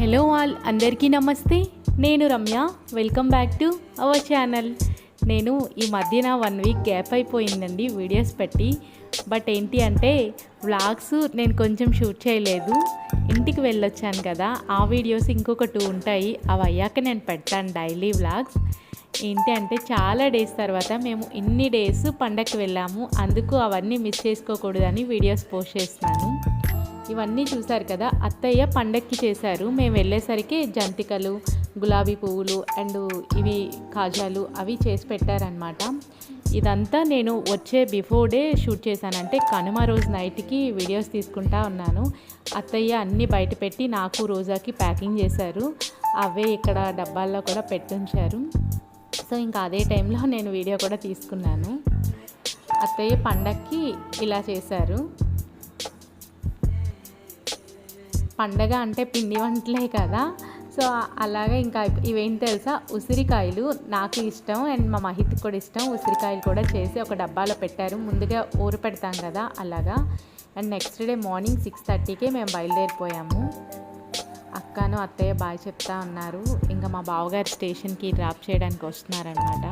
Hello all అందరికీ నమస్తే. నేను Ramya. Welcome back to our channel నేను ఈ మధ్యన వన్ వీక్ గ్యాప్ అయిపోయిందండి వీడియోస్ పెట్టి. బట్ ఏంటి అంటే వ్లాగ్స్ నేను కొంచెం షూట్ చేయలేదు. ఇంటికి వెళ్ళొచ్చాను కదా ఆ వీడియోస్ ఇంకొక టూ ఉంటాయి. అవి అయ్యాక నేను పెడతాను డైలీ వ్లాగ్స్ ఏంటి అంటే చాలా డేస్ తర్వాత మేము ఇన్ని డేస్ పండగకి వెళ్ళాము. అందుకు అవన్నీ మిస్ చేసుకోకూడదని వీడియోస్ పోస్ట్ చేస్తున్నాను. ఇవన్నీ చూశారు కదా అత్తయ్య పండక్కి చేశారు. మేము వెళ్ళేసరికి జంతికలు గులాబీ పువ్వులు అండ్ ఇవి కాజాలు అవి చేసి పెట్టారనమాట ఇదంతా నేను వచ్చే బిఫోర్ డే షూట్ చేశానంటే కనుమ రోజు నైట్కి వీడియోస్ తీసుకుంటా ఉన్నాను. అత్తయ్య అన్నీ బయట పెట్టి నాకు రోజాకి ప్యాకింగ్ చేశారు. అవే ఇక్కడ డబ్బాల్లో కూడా పెట్టుంచారు. సో ఇంకా అదే టైంలో నేను వీడియో కూడా తీసుకున్నాను. అత్తయ్య పండక్కి ఇలా చేశారు. పండగ అంటే పిండి వంటలే కదా. సో అలాగే ఇంకా ఇవేం తెలుసా? ఉసిరికాయలు నాకు ఇష్టం. అండ్ మా మహిత్ కూడా ఇష్టం. ఉసిరికాయలు కూడా చేసి ఒక డబ్బాలో పెట్టారు. ముందుగా ఊరు పెడతాం కదా అలాగా. And next day morning six థర్టీకే మేము బయలుదేరిపోయాము. అక్కను అత్తయ్య బాయ్ చెప్తా ఉన్నారు. ఇంకా మా బావగారు స్టేషన్కి డ్రాప్ చేయడానికి వస్తున్నారనమాట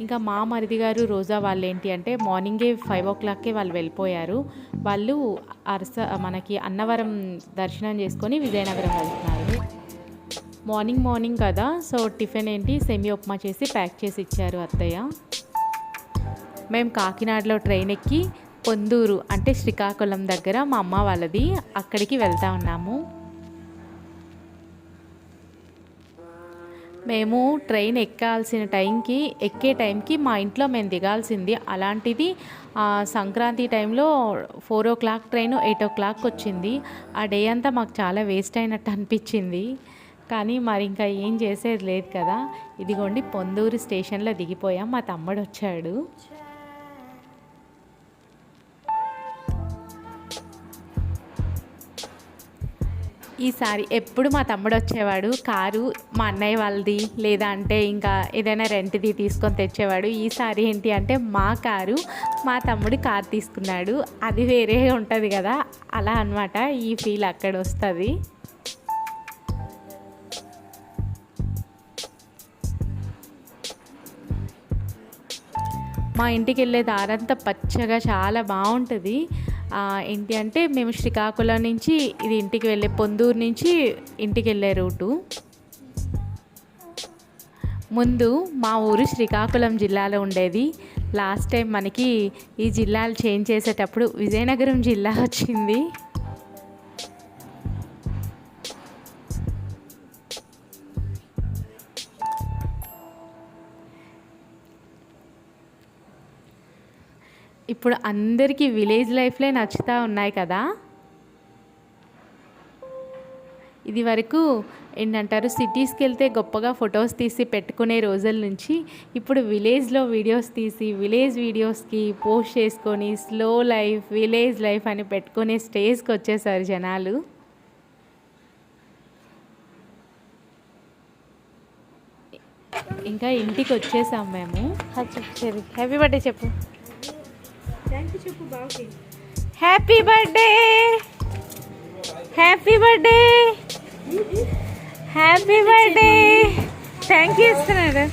ఇంకా మా మరిది గారు రోజా వాళ్ళు ఏంటి అంటే మార్నింగే ఫైవ్ ఓ క్లాక్కే వాళ్ళు వెళ్ళిపోయారు. వాళ్ళు అరస మనకి అన్నవరం దర్శనం చేసుకొని విజయనగరం వెళ్తున్నారు. మార్నింగ్ మార్నింగ్ కదా సో టిఫిన్ ఏంటి? సెమీ ఉప్మా చేసి ప్యాక్ చేసి ఇచ్చారు అత్తయ్య. మేము కాకినాడలో ట్రైన్ ఎక్కి పొందూరు అంటే శ్రీకాకుళం దగ్గర మా అమ్మ వాళ్ళది అక్కడికి వెళ్తా ఉన్నాము. మేము ట్రైన్ ఎక్కాల్సిన టైంకి ఎక్కే టైంకి మా ఇంట్లో మేము దిగాల్సింది. అలాంటిది సంక్రాంతి టైంలో four o'clock train eight o'clock వచ్చింది. ఆ డే అంతా మాకు చాలా వేస్ట్ అయినట్టు అనిపించింది. కానీ మరి ఇంకా ఏం చేసేది లేదు కదా. ఇదిగోండి పొందూరు స్టేషన్లో దిగిపోయాం. మా తమ్ముడు వచ్చాడు. ఈసారి ఎప్పుడు మా తమ్ముడు వచ్చేవాడు? కారు మా అన్నయ్య వాళ్ళది. లేదా అంటే ఇంకా ఏదైనా రెంట్ది తీసుకొని తెచ్చేవాడు. ఈసారి ఏంటి అంటే మా కారు మా తమ్ముడు కారు తీసుకున్నాడు. అది వేరే ఉంటుంది కదా? అలా అన్నమాట. ఈ ఫీల్ అక్కడ వస్తుంది. మా ఇంటికి వెళ్ళే దారంతా పచ్చగా చాలా బాగుంటుంది. ఏంటి అంటే మేము శ్రీకాకుళం నుంచి ఇది ఇంటికి వెళ్ళే పొందూరు నుంచి ఇంటికి వెళ్ళే రూటు. ముందు మా ఊరు శ్రీకాకుళం జిల్లాలో ఉండేది. లాస్ట్ టైం మనకి ఈ జిల్లాలు చేంజ్ చేసేటప్పుడు విజయనగరం జిల్లా వచ్చింది. ఇప్పుడు అందరికీ విలేజ్ లైఫ్లే నచ్చుతూ ఉన్నాయి కదా? ఇది వరకు ఏంటంటారు సిటీస్కి వెళ్తే గొప్పగా ఫొటోస్ తీసి పెట్టుకునే రోజుల నుంచి ఇప్పుడు విలేజ్లో వీడియోస్ తీసి విలేజ్ వీడియోస్కి పోస్ట్ చేసుకొని స్లో లైఫ్ విలేజ్ లైఫ్ అని పెట్టుకునే స్టేజ్కి వచ్చేసారు జనాలు. ఇంకా ఇంటికి వచ్చేసాం మేము. హ్యాపీ బర్త్డే చెప్పు. Happy birthday happy birthday happy birthday thank you ఇస్తున్నాడు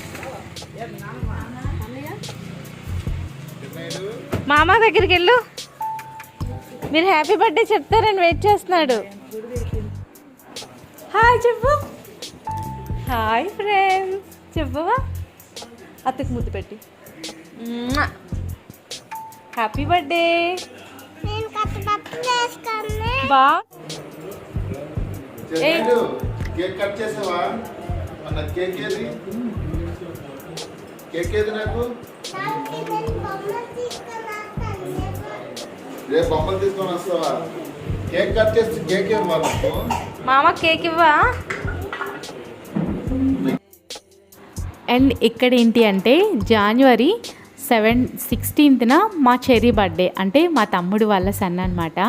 మామ దగ్గరికి వెళ్ళు. మీరు హ్యాపీ బర్త్డే చెప్తారని వెయిట్ చేస్తున్నాడు. హాయ్ చెప్పు హాయ్ ఫ్రెండ్స్ చెప్పవా అత్తకు ముద్దు పెట్టి. హ్యాపీ బర్త్డే బా. కేక్ కట్ చేసావా? అన్న కేక్ ఏది? కేక్ ఏది నాకు? దానికి నేను బొమ్మ తీసుకున్నా రేపు బొమ్మలు తీసుకొని వస్తావా? కేక్ కట్ చేసి కేక్ ఏమి వాళ్ళకు మామ కేక్ ఇవ్వా? అండ్ ఇక్కడ ఏంటి అంటే జనవరి సెవెన్ సిక్స్టీన్త్న మా చెరీ బర్త్డే. అంటే మా తమ్ముడు వాళ్ళ సన్ అనమాట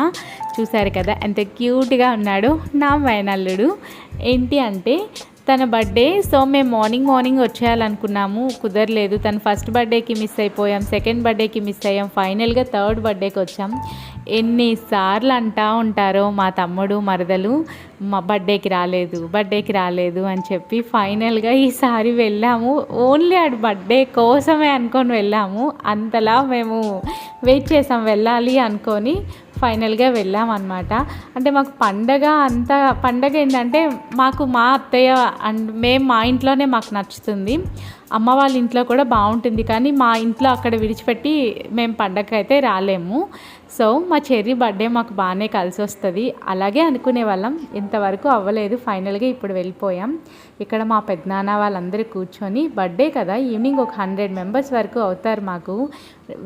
చూసారు కదా ఎంత క్యూట్గా ఉన్నాడు నా వైనల్లుడు ఏంటి అంటే తన బర్త్డే సో మేము మార్నింగ్ మార్నింగ్ వచ్చేయాలనుకున్నాము. కుదరలేదు. తన ఫస్ట్ బర్త్డేకి మిస్ అయిపోయాం. సెకండ్ బర్త్డేకి మిస్ అయ్యాం. ఫైనల్గా థర్డ్ బర్త్డేకి వచ్చాం. ఎన్నిసార్లు అంటా ఉంటారో మా తమ్ముడు మరదలు మా బర్త్డేకి రాలేదు బర్త్డేకి రాలేదు అని చెప్పి ఫైనల్గా ఈసారి వెళ్ళాము. ఓన్లీ ఆడు బర్త్డే కోసమే అనుకొని వెళ్ళాము. అంతలా మేము వెయిట్ చేసాం వెళ్ళాలి అనుకొని ఫైనల్గా వెళ్ళాం అనమాట అంటే మాకు పండగ అంత పండగ ఏంటంటే మాకు మా అత్తయ్య అండ్ మేము మా ఇంట్లోనే మాకు నచ్చుతుంది. అమ్మ వాళ్ళ ఇంట్లో కూడా బాగుంటుంది. కానీ మా ఇంట్లో అక్కడ విడిచిపెట్టి మేము పండగకి అయితే రాలేము. సో మా చెర్రీ బర్త్డే మాకు బాగానే కలిసి వస్తుంది అలాగే అనుకునే వాళ్ళం. ఇంతవరకు అవ్వలేదు. ఫైనల్గా ఇప్పుడు వెళ్ళిపోయాం. ఇక్కడ మా పెద్దనాన్న వాళ్ళందరూ కూర్చొని బర్త్డే కదా ఈవినింగ్ ఒక హండ్రెడ్ మెంబర్స్ వరకు అవుతారు మాకు.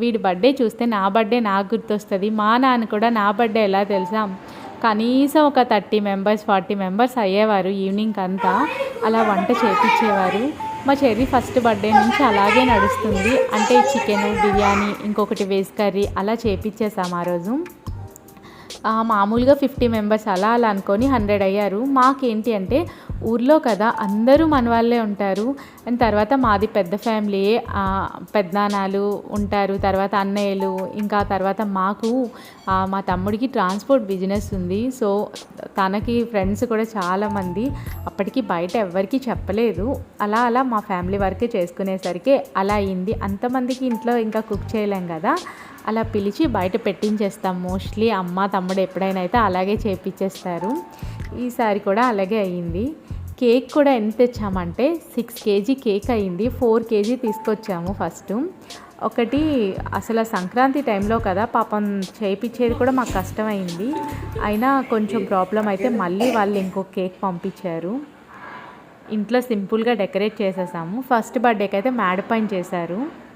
వీడి బర్త్డే చూస్తే నా బర్త్డే నాకు గుర్తొస్తుంది. మా నాన్న కూడా నా బర్త్డే ఎలా తెలుసా? కనీసం ఒక థర్టీ మెంబర్స్ ఫార్టీ మెంబర్స్ అయ్యేవారు ఈవినింగ్ అంతా. అలా వంట చేపించేవారు మా చెర్రీ ఫస్ట్ బర్త్డే నుంచి అలాగే నడుస్తుంది. అంటే చికెన్ బిర్యానీ ఇంకొకటి వెజ్ కర్రీ అలా చేపించేసాం ఆ రోజు. మామూలుగా ఫిఫ్టీ మెంబర్స్ అలా అలా అనుకొని హండ్రెడ్ అయ్యారు. మాకేంటి అంటే ఊర్లో కదా అందరూ మన వాళ్ళే ఉంటారు. అండ్ తర్వాత మాది పెద్ద ఫ్యామిలీ పెద్దనాన్నలు ఉంటారు. తర్వాత అన్నయ్యలు ఇంకా తర్వాత మాకు మా తమ్ముడికి ట్రాన్స్పోర్ట్ బిజినెస్ ఉంది. సో తనకి ఫ్రెండ్స్ కూడా చాలామంది అప్పటికి బయట ఎవ్వరికీ చెప్పలేదు. అలా అలా మా ఫ్యామిలీ వరకే చేసుకునేసరికి అలా అయింది. అంతమందికి ఇంట్లో ఇంకా కుక్ చేయలేం కదా. అలా పిలిచి బయట పెట్టించేస్తాం. మోస్ట్లీ అమ్మ తమ్ముడు ఎప్పుడైనా అయితే అలాగే చేపించేస్తారు ఈసారి కూడా అలాగే అయ్యింది కేక్ కూడా ఎంత తెచ్చామంటే సిక్స్ కేజీ కేక్ అయింది. ఫోర్ కేజీ తీసుకొచ్చాము ఫస్ట్. ఒకటి అసలు సంక్రాంతి టైంలో కదా పాపం చేయించేది కూడా మాకు కష్టమైంది. అయినా కొంచెం ప్రాబ్లం అయితే మళ్ళీ వాళ్ళు ఇంకో కేక్ పంపించారు. ఇంట్లో సింపుల్గా డెకరేట్ చేసేసాము. ఫస్ట్ బర్త్డేకి అయితే మేడ పైన చేశారు.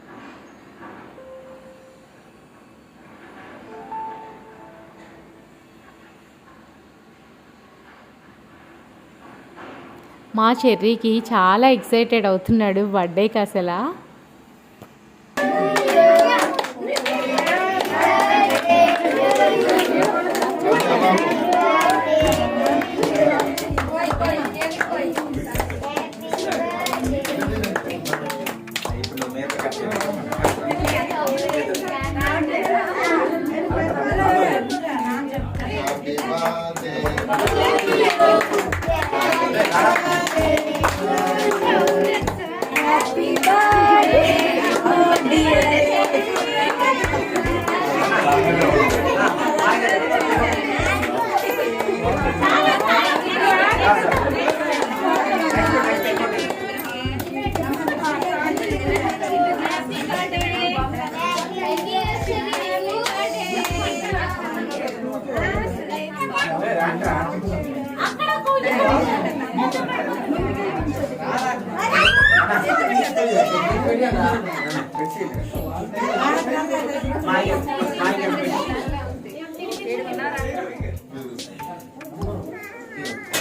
మా చెర్రీకి చాలా ఎక్సైటెడ్ అవుతున్నాడు బర్త్డేకి అసలు. Mayo.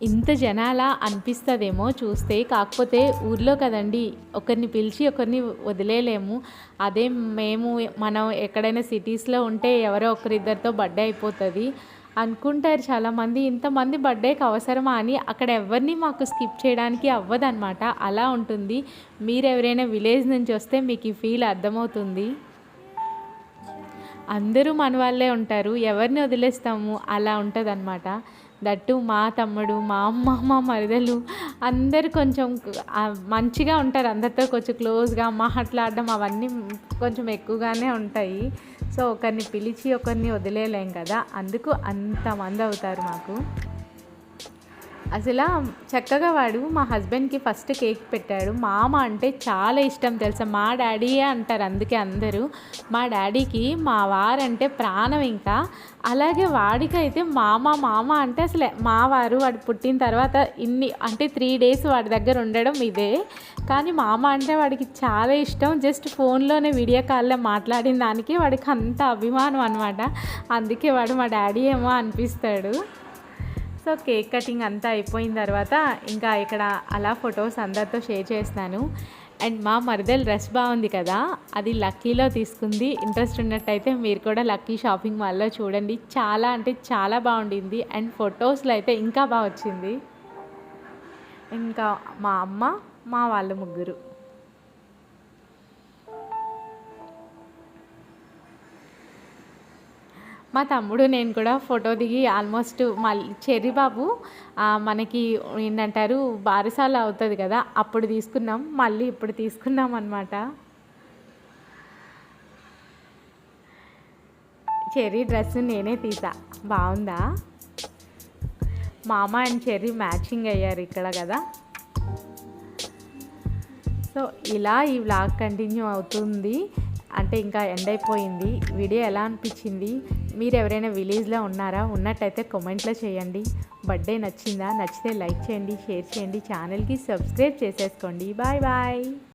ఇంత జనాల అనిపిస్తుందేమో చూస్తే కాకపోతే ఊర్లో కదండి ఒకరిని పిలిచి ఒకరిని వదిలేయలేము అదే మేము మనం ఎక్కడైనా సిటీస్లో ఉంటే ఎవరో ఒకరిద్దరితో బర్త్డే అయిపోతుంది. అనుకుంటారు చాలామంది ఇంతమంది బర్త్డేకి అవసరమా అని అక్కడ ఎవరిని మాకు స్కిప్ చేయడానికి అవ్వదన్నమాట. అలా ఉంటుంది. మీరు ఎవరైనా విలేజ్ నుంచి వస్తే మీకు ఈ ఫీల్ అర్థమవుతుంది. అందరూ మన వాళ్ళే ఉంటారు. ఎవరిని వదిలేస్తాము? అలా ఉంటుంది దట్టు మా తమ్ముడు మా అమ్మ మా మరదలు అందరు కొంచెం మంచిగా ఉంటారు. అందరితో కొంచెం క్లోజ్గా మాట్లాడడం అవన్నీ కొంచెం ఎక్కువగానే ఉంటాయి. సో ఒకరిని పిలిచి ఒకరిని వదిలేయలేం కదా? అందుకు అంతమంది అవుతారు మాకు. అసలు చక్కగా వాడు మా హస్బెండ్కి ఫస్ట్ కేక్ పెట్టాడు. మామ అంటే చాలా ఇష్టం తెలుసా? మా డాడీయే అంటారు అందుకే అందరూ. మా డాడీకి మా వారంటే ప్రాణం ఇంకా. అలాగే వాడికైతే మామ మామ అంటే అసలు మా వారు వాడు పుట్టిన తర్వాత ఇన్ని అంటే త్రీ డేస్ వాడి దగ్గర ఉండడం ఇదే. కానీ మామ అంటే వాడికి చాలా ఇష్టం. జస్ట్ ఫోన్లోనే వీడియో కాల్లో మాట్లాడిన దానికి వాడికి అంత అభిమానం అనమాట అందుకే వాడు మా డాడీ ఏమో అనిపిస్తాడు. సో కేక్ కటింగ్ అంతా అయిపోయిన తర్వాత ఇంకా ఇక్కడ అలా ఫొటోస్ అందరితో షేర్ చేస్తాను అండ్ మా మరిదల్ డ్రెస్ బాగుంది కదా అది లక్కీలో తీసుకుంది. ఇంట్రెస్ట్ ఉన్నట్టయితే మీరు కూడా లక్కీ షాపింగ్ మాల్లో చూడండి. చాలా అంటే చాలా బాగుండింది. అండ్ ఫొటోస్లో అయితే ఇంకా బాగా వచ్చింది. ఇంకా మా అమ్మ మా వాళ్ళు ముగ్గురు. మా తమ్ముడు నేను కూడా ఫోటో దిగి ఆల్మోస్ట్ మళ్ళీ చెర్రీ బాబు మనకి ఏంటంటారు బారసాల అవుతుంది కదా అప్పుడు తీసుకున్నాం మళ్ళీ ఇప్పుడు తీసుకున్నాం అనమాట చెర్రీ డ్రెస్ నేనే తీసా. బాగుందా? మామ అండ్ చెర్రీ మ్యాచింగ్ అయ్యారు ఇక్కడ కదా. సో ఇలా ఈ వ్లాగ్ కంటిన్యూ అవుతుంది. అంటే ఇంకా ఎండ్ అయిపోయింది. వీడియో ఎలా అనిపించింది? మీరు ఎవరైనా విలేజ్లో ఉన్నారా? ఉన్నట్టయితే కామెంట్లో చేయండి. బర్త్డే నచ్చిందా? నచ్చితే లైక్ చేయండి షేర్ చేయండి. ఛానల్కి సబ్స్క్రైబ్ చేసేసుకోండి. Bye bye.